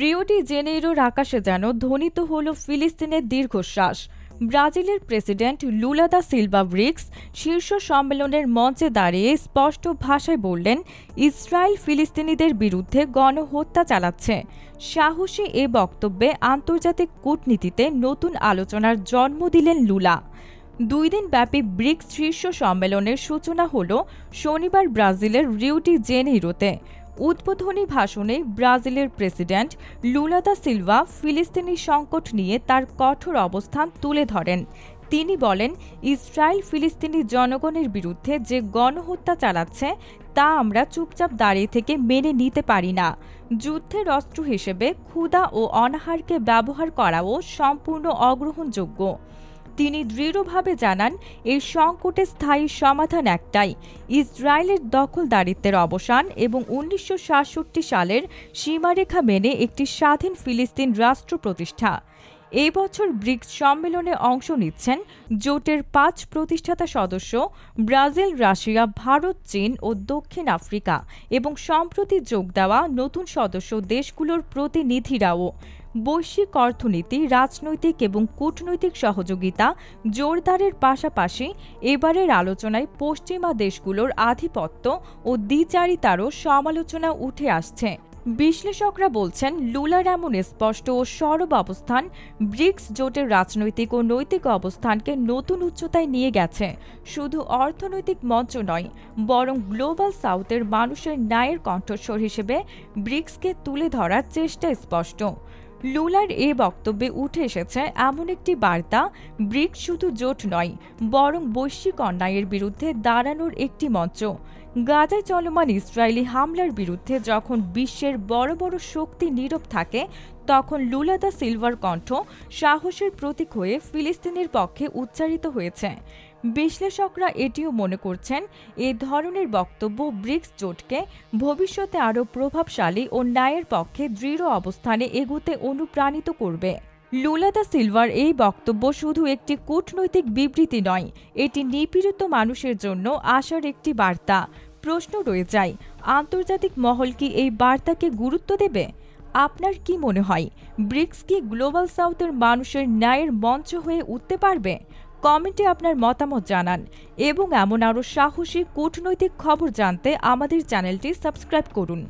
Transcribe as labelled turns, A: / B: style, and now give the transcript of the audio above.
A: রিওটি জেনেইরোর আকাশে যেন ধ্বনিত হল ফিলিস্তিনের দীর্ঘশ্বাস। ব্রাজিলের president Lula da Silva BRICS শীর্ষ সম্মেলনের মঞ্চে দাঁড়িয়ে স্পষ্ট ভাষায় বললেন, ইসরায়েল ফিলিস্তিনিদের বিরুদ্ধে গণহত্যা চালাচ্ছে। সাহসী এ বক্তব্যে আন্তর্জাতিক কূটনীতিতে নতুন আলোচনার জন্ম দিলেন লুলা। দুই দিন ব্যাপী ব্রিক্স শীর্ষ সম্মেলনের সূচনা হল শনিবার ব্রাজিলের রিউটি জেনেইরোতে। উদ্বোধনী ভাষণে ব্রাজিলের প্রেসিডেন্ট লুলা দা সিলভা ফিলিস্তিনি সংকট নিয়ে তার কঠোর অবস্থান তুলে ধরেন। তিনি বলেন, ইসরায়েল ফিলিস্তিনি জনগণের বিরুদ্ধে যে গণহত্যা চালাচ্ছে, তা আমরা চুপচাপ দাঁড়িয়ে থেকে মেনে নিতে পারি না। যুদ্ধের অস্ত্র হিসেবে ক্ষুধা ও অনাহারকে ব্যবহার করাও সম্পূর্ণ অগ্রহণযোগ্য। তিনি দৃঢ়ভাবে জানান, এই সংকটের স্থায়ী সমাধান একটাই, ইসরায়েলের দখলদারিত্বের অবসান এবং উনিশশো সাতষট্টি সালের সীমারেখা মেনে একটি স্বাধীন ফিলিস্তিন রাষ্ট্র প্রতিষ্ঠা। এই বছর ব্রিক্স সম্মেলনে অংশ নিচ্ছেন জোটের পাঁচ প্রতিষ্ঠাতা সদস্য, ব্রাজিল, রাশিয়া, ভারত, চীন ও দক্ষিণ আফ্রিকা এবং সম্প্রতি যোগ দেওয়া নতুন সদস্য দেশগুলোর প্রতিনিধিরাও। বৈশ্বিক অর্থনীতি, রাজনৈতিক এবং কূটনৈতিক সহযোগিতা জোরদারের পাশাপাশি এবারের আলোচনায় পশ্চিমা দেশগুলোর আধিপত্য ও দ্বিচারিতারও সমালোচনা উঠে আসছে। বিশ্লেষকরা বলছেন, লুলার এমন স্পষ্ট ও সরব অবস্থান ব্রিক্স জোটের রাজনৈতিক ও নৈতিক অবস্থানকে নতুন উচ্চতায় নিয়ে গেছে। শুধু অর্থনৈতিক মঞ্চ নয়, বরং গ্লোবাল সাউথের মানুষের ন্যায়ের কণ্ঠস্বর হিসেবে ব্রিক্সকে তুলে ধরার চেষ্টা স্পষ্ট। লুলার এ বক্তব্যে উঠে এসেছে এমন একটি বার্তা ব্রিক্স শুধু জোট নয়, বরং বৈশ্বিক অন্যায়ের বিরুদ্ধে দাঁড়ানোর একটি মঞ্চ। গাজায় চলমান ইসরায়েলি হামলার বিরুদ্ধে যখন বিশ্বের বড় বড় শক্তি নীরব থাকে, তখন লুলাদা সিলভার কণ্ঠ সাহসের প্রতীক হয়ে ফিলিস্তিনের পক্ষে উচ্চারিত হয়েছে। বিশ্লেষকরা এটিও মনে করছেন, এ ধরনের বক্তব্য ব্রিক্স জোটকে ভবিষ্যতে আরও প্রভাবশালী ও ন্যায়ের পক্ষে দৃঢ় অবস্থানে এগুতে অনুপ্রাণিত করবে। লুলাদা সিলভার এই বক্তব্য শুধু একটি কূটনৈতিক বিবৃতি নয়, এটি নিপীড়িত মানুষের জন্য আসার একটি বার্তা। প্রশ্ন রয়ে যায়, আন্তর্জাতিক মহল কি এই বার্তাকে গুরুত্ব দেবে? আপনার কি মনে হয়, ব্রিক্স কি গ্লোবাল সাউথের মানুষের ন্যায়ের মঞ্চ হয়ে উঠতে পারবে? কমেন্টে আপনার মতামত জানান এবং এমন আরও সাহসী কূটনৈতিক খবর জানতে আমাদের চ্যানেলটি সাবস্ক্রাইব করুন।